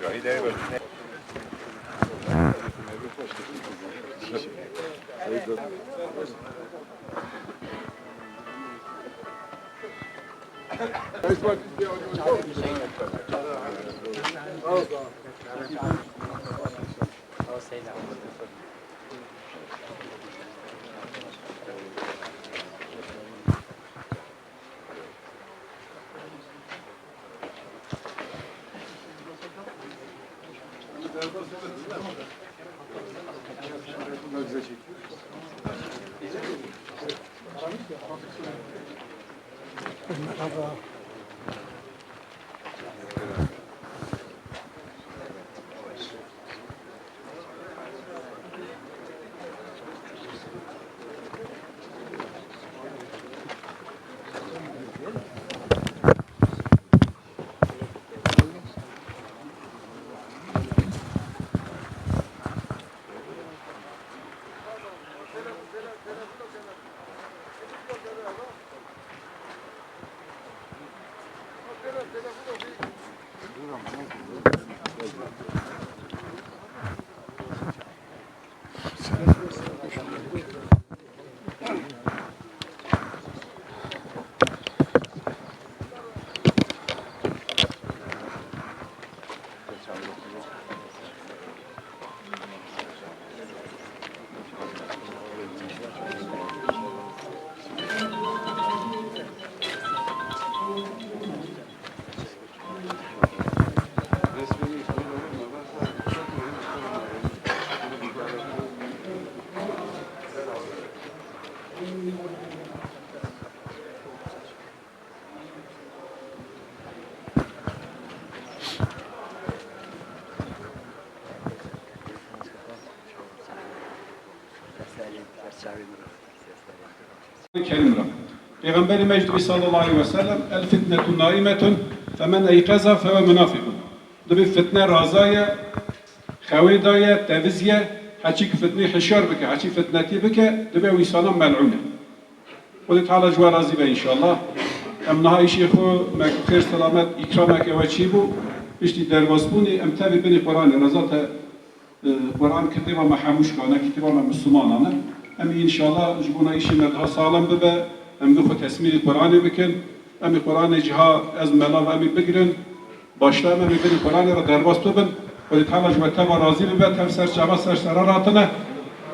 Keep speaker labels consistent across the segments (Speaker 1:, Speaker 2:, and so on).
Speaker 1: جایی داری با
Speaker 2: Kerim Rab. Peygamberi Mecdi sallallahu aleyhi ve sellem el fitnetu naimetun femen eykaza feve münafikun. Dibi fitne razaya, xevidaya, tevizye, haçi ki fitne hişar bike, haçi fitneti bike, dibi wisana mel'une. Kudi Teala jwa razı be inşallah. Em naha işi xu mek khair selamet ikramek ve çibu. İşte derbasbuni em tabi bini Kur'an razata Kur'an kitabı mahamuş kana kitabı Müslümanana. Em inşallah jibuna işi medha sağlam bibe. Em duxu tesmiri Kur'an'ı bikin. Em Kur'an'ı ciha ez melav em bigrin. Başta em bini Kur'an'ı ra derbas bibin. Ve Teala jwa teva razı bibe tev ser çaba ser seraratına.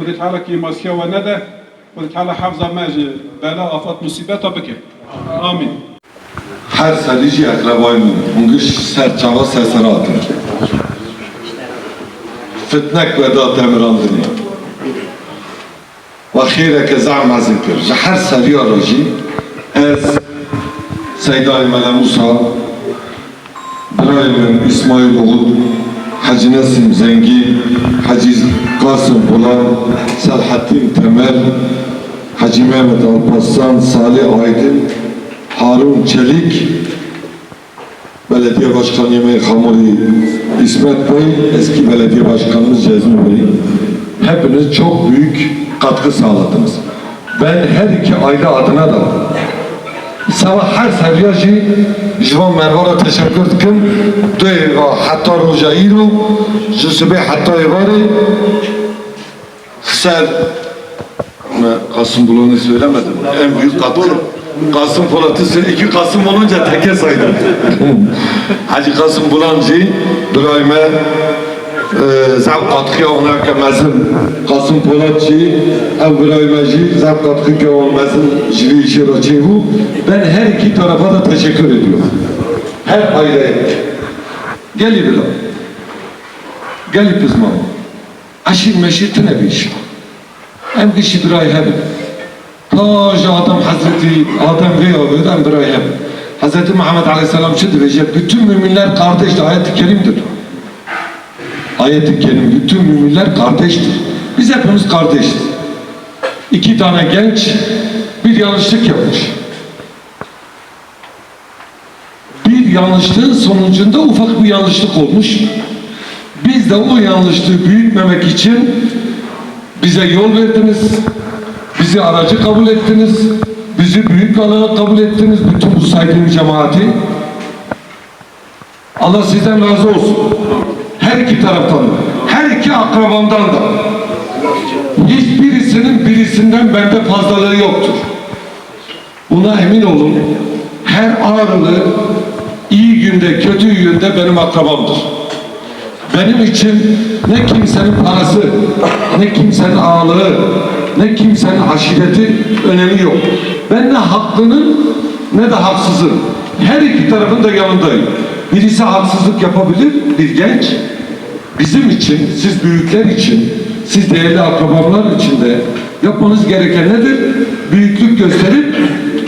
Speaker 2: Ve Teala ki maskiya ve nede. Ve Teala hafza mecı bela afat musibeta bikin. Amin.
Speaker 3: her salici akrabayım, bungiş serçava sesini atır. Fitnek ve da Ve xireke zahma zikir. Ji her saliya roji, ez Seyyid-i Mele Musa, Birayim İsmail Oğul, Hacı Nesim Zengi, Hacı Kasım Polan, Selahattin Temel, Hacı Mehmet Alparslan, Salih Aydın, Harun Çelik, Belediye Başkanı Yemeği Hamuri İsmet Bey, eski belediye başkanımız Cezmi Bey. Hepiniz çok büyük katkı sağladınız. Ben her iki aile adına da sabah her seviyacı Jivan Mervar'a teşekkür ederim. Duyva hatta roja iru, jisube hatta evari. Ser Kasım Bulan'ı söylemedim. En büyük katkı Kasım Polat'ı iki Kasım olunca teke saydım. Hacı Kasım Bulancı, İbrahim'e e, zav katkı ona. Kasım Polatçı, İbrahim'e zav katkı ki olmazım. Bu. Ben her iki tarafa da teşekkür ediyorum. Her aileye. Gel İbrahim. Gel İpizmam. Aşir meşirtine bir iş. Hem kişi bir ay hem. Taş Adam Hazreti Adem ve Yavru'dan bir ay hem. Hazreti Muhammed Aleyhisselam şu diyecek, bütün müminler kardeştir. Ayet-i Kerim'dir. Ayet-i Kerim, bütün müminler kardeştir. Biz hepimiz kardeşiz. İki tane genç bir yanlışlık yapmış. Bir yanlışlığın sonucunda ufak bir yanlışlık olmuş. Biz de o yanlışlığı büyütmemek için bize yol verdiniz. Bizi aracı kabul ettiniz. Bizi büyük olarak kabul ettiniz. Bütün bu saydığım cemaati. Allah sizden razı olsun. Her iki taraftan da. Her iki akrabamdan da. Hiçbirisinin birisinden bende fazlalığı yoktur. Buna emin olun. Her ağrılı iyi günde, kötü günde benim akrabamdır. Benim için ne kimsenin parası, ne kimsenin ağırlığı, ne kimsenin aşireti önemi yok. Ben ne haklının ne de haksızın. Her iki tarafın da yanındayım. Birisi haksızlık yapabilir, bir genç. Bizim için, siz büyükler için, siz değerli akrabalar için de yapmanız gereken nedir? Büyüklük gösterip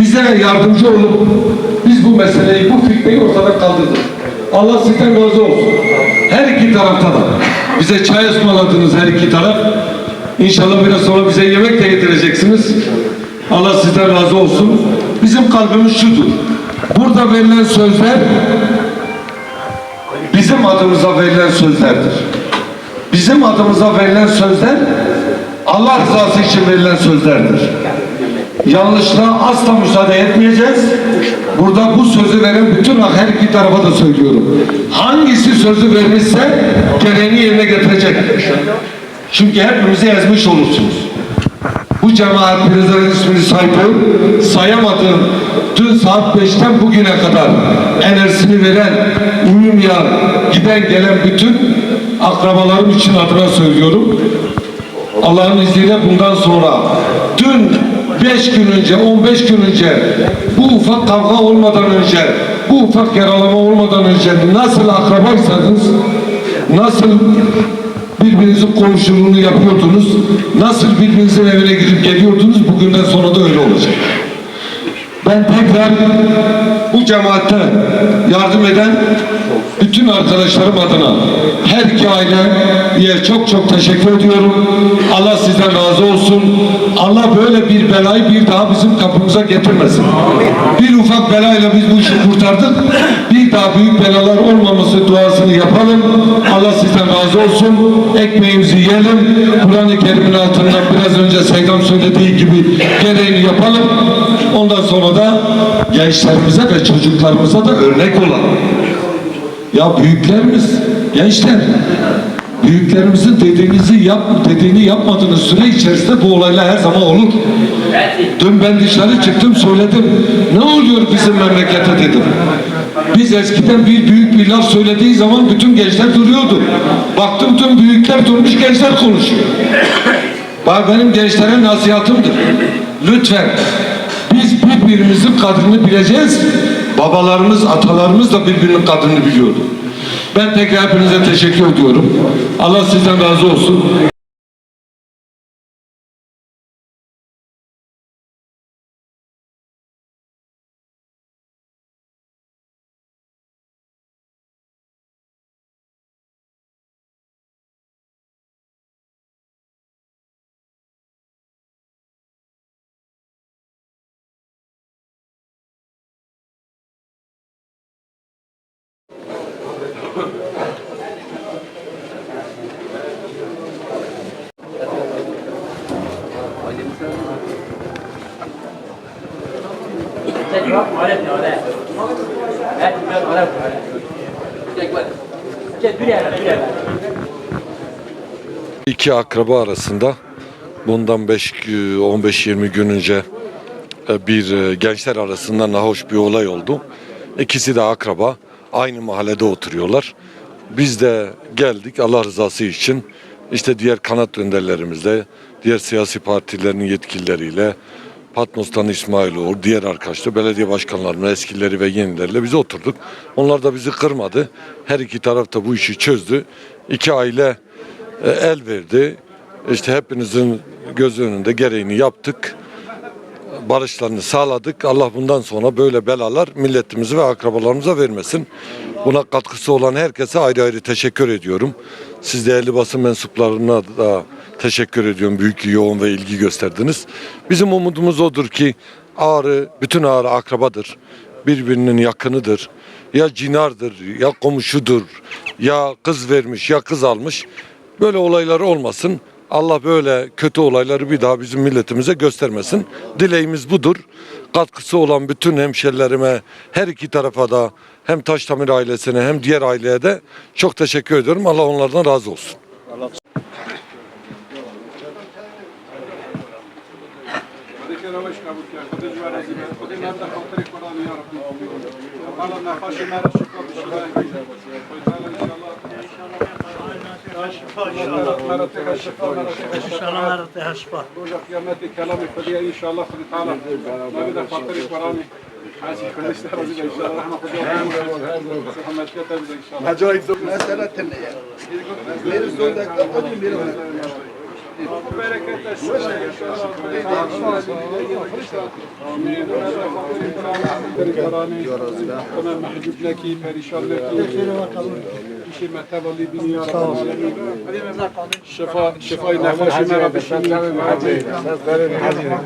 Speaker 3: bize yardımcı olup biz bu meseleyi, bu fitneyi ortadan kaldırdık. Allah sizden razı olsun. Her iki tarafta da. Bize çay ısmarladınız her iki taraf. İnşallah biraz sonra bize yemek de getireceksiniz. Allah sizden razı olsun. Bizim kalbimiz şudur. Burada verilen sözler bizim adımıza verilen sözlerdir. Bizim adımıza verilen sözler Allah rızası için verilen sözlerdir. Yanlışlığa asla müsaade etmeyeceğiz. Burada bu sözü veren bütün her iki tarafa da söylüyorum. Hangisi sözü vermişse gereğini yerine getirecek. Çünkü hepimizi ezmiş olursunuz. Bu cemaatlerimizin ismini saydım, sayamadım. Dün saat 5'ten bugüne kadar enerjisini veren, uyumayan, giden gelen bütün akrabalarım için adına söylüyorum. Allah'ın izniyle bundan sonra dün 5 gün önce, 15 gün önce bu ufak kavga olmadan önce, bu ufak yaralama olmadan önce nasıl akrabaysanız, nasıl birbirinizin komşuluğunu yapıyordunuz, nasıl birbirinizin evine gidip geliyordunuz, bugünden sonra da öyle olacak. Ben tekrar bu cemaatte yardım eden bütün arkadaşlarım adına her iki aileye çok çok teşekkür ediyorum. Allah sizden razı olsun. Allah böyle bir belayı bir daha bizim kapımıza getirmesin. Bir ufak belayla biz bu işi kurtardık. Bir daha büyük belalar olmaması duasını yapalım. Allah sizden razı olsun. Ekmeğimizi yiyelim. Kur'an-ı Kerim'in altından biraz önce Seydam söylediği gibi gereğini yapalım. Ondan sonra da gençlerimize ve çocuklarımıza da örnek olalım. Ya büyüklerimiz, gençler, büyüklerimizin dediğinizi yap, dediğini yapmadığınız süre içerisinde bu olaylar her zaman olur. Dün ben dışarı çıktım söyledim. Ne oluyor bizim memlekete dedim. Biz eskiden bir büyük bir laf söylediği zaman bütün gençler duruyordu. Baktım tüm büyükler durmuş gençler konuşuyor. Benim gençlere nasihatımdır. Lütfen biz birbirimizin kadrini bileceğiz. Babalarımız, atalarımız da birbirinin kadrini biliyordu. Ben tekrar hepinize teşekkür ediyorum. Allah sizden razı olsun.
Speaker 1: İki akraba arasında bundan 5 15-20 gün önce e, bir e, gençler arasında nahoş bir olay oldu. İkisi de akraba. Aynı mahallede oturuyorlar. Biz de geldik Allah rızası için işte diğer kanat önderlerimizle, diğer siyasi partilerin yetkilileriyle, Patmos'tan İsmailoğlu, diğer arkadaşlar, belediye başkanlarının eskileri ve yenileriyle biz oturduk. Onlar da bizi kırmadı. Her iki taraf da bu işi çözdü. İki aile e, el verdi. İşte hepinizin göz önünde gereğini yaptık. Barışlarını sağladık. Allah bundan sonra böyle belalar milletimize ve akrabalarımıza vermesin. Buna katkısı olan herkese ayrı ayrı teşekkür ediyorum. Siz değerli basın mensuplarına da teşekkür ediyorum. Büyük yoğun ve ilgi gösterdiniz. Bizim umudumuz odur ki Ağrı, bütün Ağrı akrabadır. Birbirinin yakınıdır. Ya cinardır, ya komşudur, ya kız vermiş, ya kız almış. Böyle olaylar olmasın.
Speaker 3: Allah böyle kötü olayları bir daha bizim milletimize göstermesin. Dileğimiz budur. Katkısı olan bütün hemşerilerime, her iki tarafa da hem Taştamir ailesine hem diğer aileye de çok teşekkür ediyorum. Allah onlardan razı olsun.
Speaker 2: ان شاء الله ان شاء الله ان شاء الله وطريق قراني يا ربي قال لنا خاشي ما رد شكرا بالشفاء وتعالى ان شاء الله مرتها الشفاء مرتها الشفاء روجا قيامتي كلامي خذيها ان شاء الله خذ تعالى ما بدك خاطري قراني مسألة النية. Bu bereketle şu Ona mehcubleki, perişanleki, işime tevalli bin ya Rabbi. Şifa, şifayı nefesi mera bişini.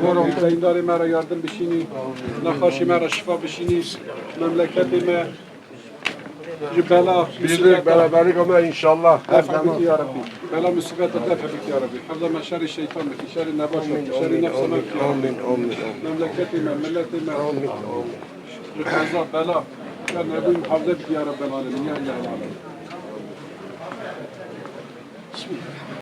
Speaker 2: Gorum sayındari mera yardım bişini. Nefesi mera şifa bişini. Memleketime Bizi bela,
Speaker 4: birlik, beraberlik ama inşallah.
Speaker 2: Hepimiz ya Rabbi. Bela musibet edip hepimiz ya Rabbi. Hepimiz şerri şeytan ve şerri nebat ve şerri nefsana ki.
Speaker 4: Amin, amin.
Speaker 2: Memleketime, milletime. Amin, amin. Rıkaza, bela. Ya Nebi Muhammed ya Rabbel Alemin. Ya Allah'ım. Bismillah.